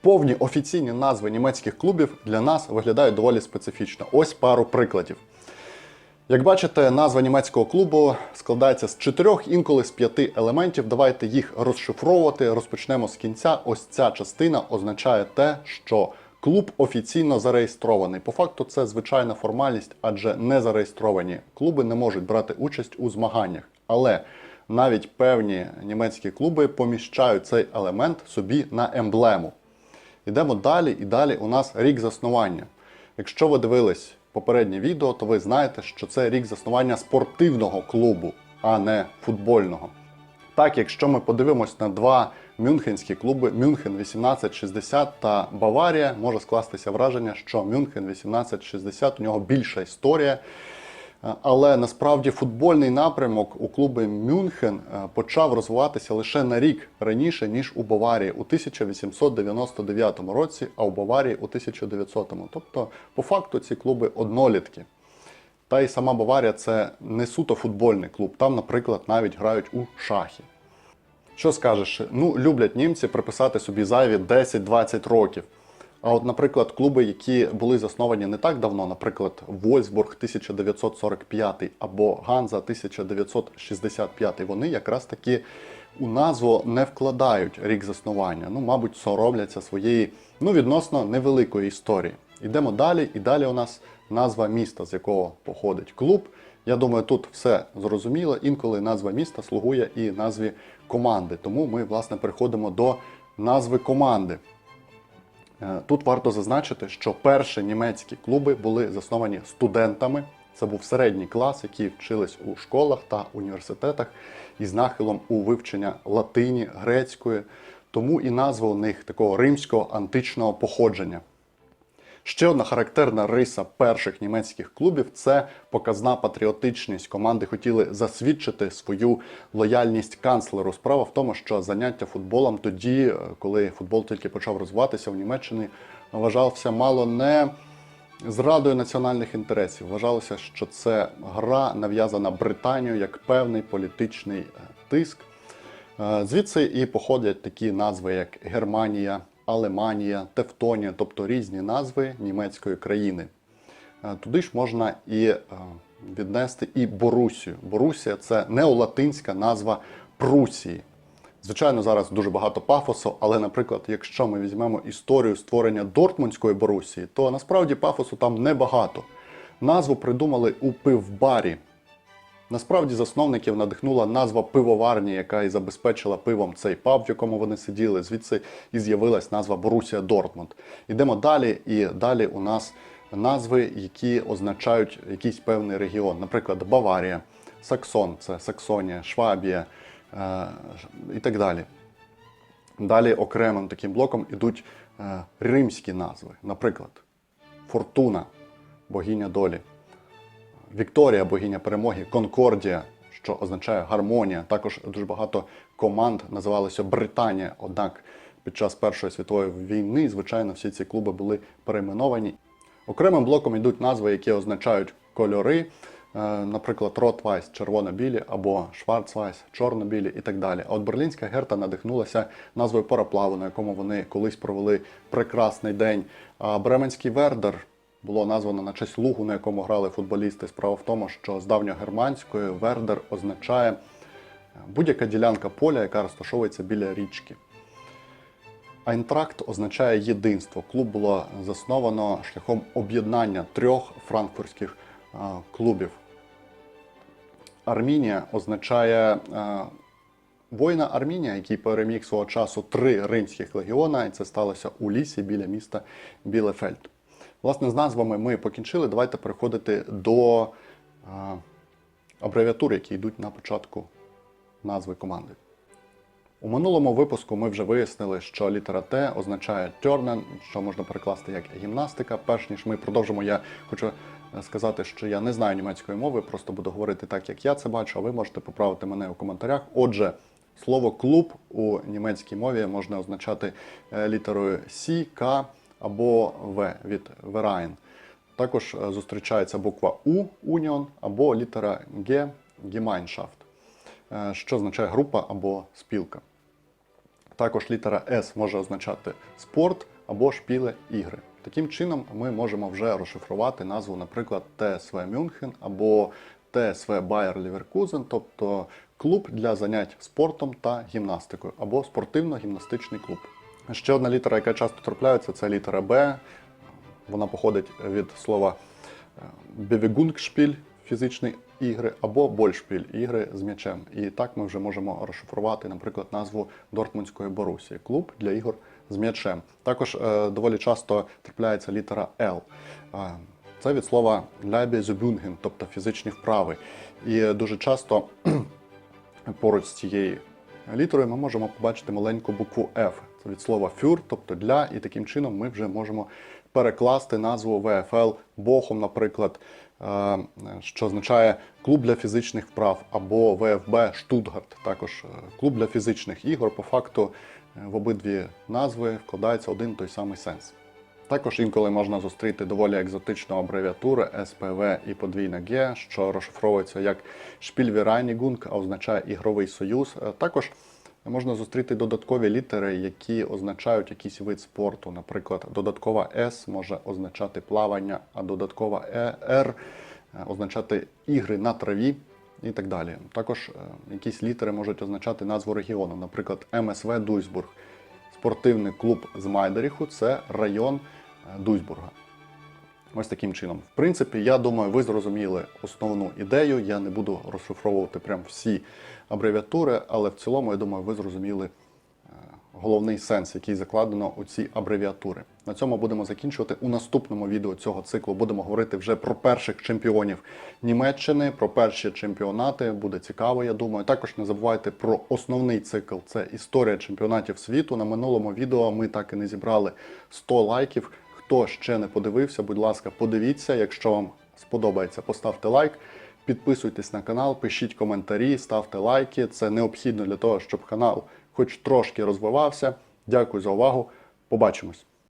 Повні офіційні назви німецьких клубів для нас виглядають доволі специфічно. Ось пару прикладів. Як бачите, назва німецького клубу складається з чотирьох, інколи з п'яти елементів. Давайте їх розшифровувати. Розпочнемо з кінця. Ось ця частина означає те, що клуб офіційно зареєстрований. По факту, це звичайна формальність, адже не зареєстровані клуби не можуть брати участь у змаганнях. Але навіть певні німецькі клуби поміщають цей елемент собі на емблему. Йдемо далі, і далі у нас рік заснування. Якщо ви дивились попереднє відео, то ви знаєте, що це рік заснування спортивного клубу, а не футбольного. Так, якщо ми подивимось на два мюнхенські клуби Мюнхен 1860 та Баварія, може скластися враження, що Мюнхен 1860 у нього більша історія. Е, Але насправді футбольний напрямок у клубі Мюнхен е, почав розвиватися лише на рік раніше, ніж у Баварії у 1899 році, а у Баварії у 1900. Тобто, по факту, ці клуби однолітки. Та й сама Баварія це не суто футбольний клуб. Там, наприклад, навіть грають у шахи. Що скажеш? Ну, люблять німці приписати собі зайві 10-20 років. А от, наприклад, клуби, які були засновані не так давно, наприклад, Вольсбург 1945 або Ганза 1965, вони якраз таки у назву не вкладають рік заснування. Ну, мабуть, соромляться своєї ну, відносно невеликої історії. Йдемо далі, і далі у нас назва міста, з якого походить клуб. Я думаю, тут все зрозуміло. Інколи назва міста слугує і назві команди. Тому ми, власне, переходимо до назви команди. Е, Тут варто зазначити, що перші німецькі клуби були засновані студентами. Це був середній клас, які вчились у школах та університетах із нахилом у вивчення латині, грецької, тому і назва у них такого римського античного походження. Ще одна характерна риса перших німецьких клубів це показна патріотичність. Команди хотіли засвідчити свою лояльність канцлеру. Справа в тому, що заняття футболом тоді, е, коли футбол тільки почав розвиватися в Німеччині, вважався мало не зрадою національних інтересів. Вважалося, що це гра нав'язана Британією як певний політичний е, тиск. Е, Звідси і походять такі назви, як Германія, Алеманія, Тевтонія, тобто різні назви німецької країни. Е, Туди ж можна і е, віднести і Борусію. Борусія це неолатинська назва Прусії. Звичайно, зараз дуже багато пафосу, але, наприклад, якщо ми візьмемо історію створення Дортмундської Борусії, то насправді пафосу там небагато. Назву придумали у пивбарі. Насправді засновників надихнула назва пивоварні, яка і забезпечила пивом цей паб, в якому вони сиділи. Звідси і з'явилась назва Борусія Дортмунд. Йдемо далі, і далі у нас назви, які означають якийсь певний регіон. Наприклад, Баварія, Саксон, це Саксонія, Швабія е, і так далі. Далі окремим таким блоком ідуть е, римські назви, наприклад, Фортуна, богиня долі. Вікторія, богиня перемоги, Конкордія, що означає гармонія. Також дуже багато команд називалося Британія. Однак під час Першої світової війни, звичайно, всі ці клуби були перейменовані. Окремим блоком йдуть назви, які означають кольори, е, наприклад, Ротвайс червоно-білі або Шварцвайс чорно-білі і так далі. А от берлінська герта надихнулася назвою параплаву, на якому вони колись провели прекрасний день. А Бременський Вердер було названо на честь лугу, на якому грали футболісти. Справа в тому, що з давньогерманської Вердер означає будь-яка ділянка поля, яка розташовується біля річки. Айнтракт означає єдинство. Клуб було засновано шляхом об'єднання трьох франкфуртських клубів. Армінія означає воїна Армінія, який переміг свого часу три римських легіона, і це сталося у лісі біля міста Білефельд. Власне, з назвами ми покінчили. Давайте переходити до абревіатур, які йдуть на початку назви команди. У минулому випуску ми вже вияснили, що літера Т означає «turnen», що можна перекласти як гімнастика. Перш ніж ми продовжимо, я хочу е, сказати, що я не знаю німецької мови, просто буду говорити так, як я це бачу, а ви можете поправити мене у коментарях. Отже, слово клуб у німецькій мові можна означати е, літерою С, К або В від Verein. Також е, зустрічається буква У Union або літера Г Gemeinschaft, е, що означає група або спілка. Також літера С може означати спорт або шпіле ігри. Таким чином, ми можемо вже розшифрувати назву, наприклад, ТСВ Мюнхен або ТСВ Bayer Leverkusen, тобто клуб для занять спортом та гімнастикою, або спортивно-гімнастичний клуб. Ще одна літера, яка часто трапляється, це літера Б. Вона походить від слова Бевігунгшпіль фізичні ігри або Большпіль ігри з м'ячем. І так ми вже можемо розшифрувати, наприклад, назву Дортмундської Борусії клуб для ігор з м'ячем. Також е, доволі часто трапляється літера Л. Е, це від слова Лябі тобто фізичні вправи. І дуже часто поруч з цією літерою ми можемо побачити маленьку букву F. Це від слова фюр, тобто для, і таким чином ми вже можемо перекласти назву ВФЛ Бохом, наприклад, е, що означає клуб для фізичних вправ, або ВФБ Штутгарт, також е, клуб для фізичних ігор. По факту е, в обидві назви вкладається один той самий сенс. Також інколи можна зустріти доволі екзотичну абревіатуру СПВ і подвійна Г, що розшифровується як Шпільвірайнігунг, а означає ігровий союз. Е, Також можна зустріти додаткові літери, які означають якийсь вид спорту. Наприклад, додаткова С може означати плавання, а додаткова Е, Р е, означати ігри на траві і так далі. Також якісь літери можуть означати назву регіону, наприклад, МСВ Дуйсбург. Спортивний клуб з Майдеріху це район Дузьбурга. Дуйсбурга. Ось таким чином. В принципі, я думаю, ви зрозуміли основну ідею. Я не буду розшифровувати прям всі абревіатури, але в цілому, я думаю, ви зрозуміли е, головний сенс, який закладено у ці абревіатури. На цьому будемо закінчувати. У наступному відео цього циклу будемо говорити вже про перших чемпіонів Німеччини, про перші чемпіонати. Буде цікаво, я думаю. Також не забувайте про основний цикл це історія чемпіонатів світу. На минулому відео ми так і не зібрали 100 лайків. Хто ще не подивився, будь ласка, подивіться. Якщо вам сподобається, поставте лайк. Підписуйтесь на канал, пишіть коментарі, ставте лайки. Це необхідно для того, щоб канал хоч трошки розвивався. Дякую за увагу. Побачимось!